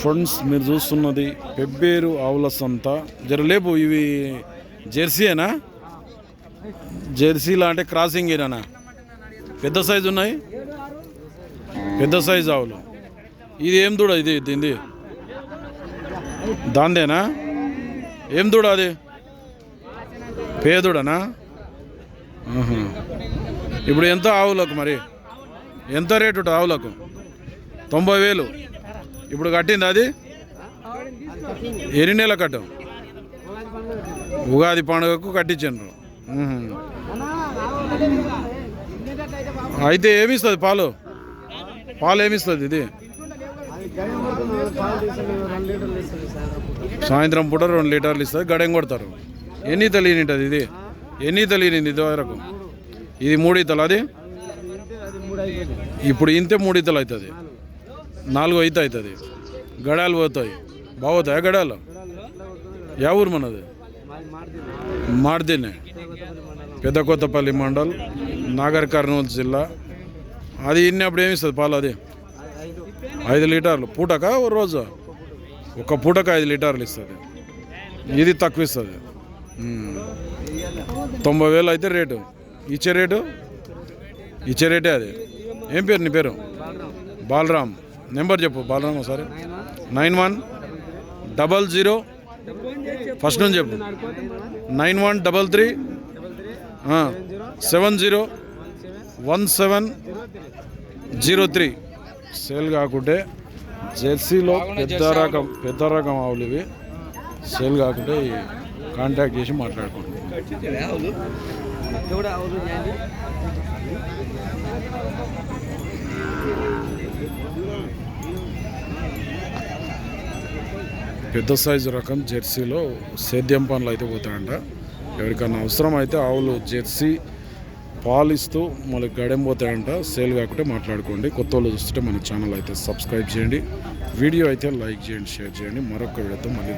Friends మీరు చూస్తున్నది పెబ్బేరు ఆవుల సంత. జరలేపు ఇవి జెర్సీయేనా? జెర్సీలా అంటే క్రాసింగ్ ఏనా? పెద్ద సైజు ఉన్నాయి? పెద్ద సైజు ఆవులు. ఇది ఏం దూడ ఇది దీంది దాందేనా? ఏం దూడ అది? పేదుడనా? ఇప్పుడు ఎంత ఆవులకు మరి? ఎంత రేటు ఉంటుంది ఆవులకు? తొంభై వేలు. ఇప్పుడు కట్టింది అది? ఎన్ని నెలల కట్టం? ఉగాది పండుగకు కట్టించాను అయితే ఏమిస్తుంది పాలు? పాలు ఏమిస్తుంది ఇది? సాయంత్రం పూట రెండు లీటర్లు ఇస్తుంది గడెం కొడతారు. ఎన్ని తెలియనింటది ఇది? ఎన్ని తెలియనింది ఇది వరకు? ఇది మూడు ఇతలు అది? ఇప్పుడు ఇంతే మూడు ఇతలు అవుతుంది. నాలుగు అయితే అవుతుంది గడాలు పోతాయి. బాగుతాయి గడాలు? యా ఊరు మనది? మార్దినే పెద్ద కొత్తపల్లి మండల్ నాగర్ కర్నూలు జిల్లా. అది ఇన్నప్పుడు ఏమిస్తుంది పాలు అది? ఐదు లీటర్లు. పూటక ఒక రోజు? ఒక పూటక ఐదు లీటర్లు ఇస్తుంది. ఇది తక్కువ ఇస్తుంది. తొంభై వేలు అయితే రేటు. ఇచ్చే రేటు? ఇచ్చే రేటే అది. ఏం పేరు నీ పేరు? బాలరామ్. నెంబర్ చెప్పు బాలరామ్ ఒకసారి. Nine one double zero. First నుంచి చెప్పు. Nine one double three. Seven zero one seven zero three. Sale కాకుంటే జెర్సీలో పెద్ద రకం పెద్ద రకం ఆవులు ఇవి. సేల్ కాకుంటే కాంటాక్ట్ చేసి మాట్లాడుకుంటాం. పెద్ద సైజు రకం జెర్సీలో సేద్యం పనులు అయితే పోతాయంట. ఎవరికన్నా అవసరం అయితే ఆవులు జెర్సీ పాలు ఇస్తూ మళ్ళీ గడెం పోతాయంట. సేల్ కాకుండా మాట్లాడుకోండి. కొత్త వాళ్ళు చూస్తుంటే మన ఛానల్ అయితే సబ్స్క్రైబ్ చేయండి. వీడియో అయితే లైక్ చేయండి షేర్ చేయండి. మరొక వీడియోతో మళ్ళీ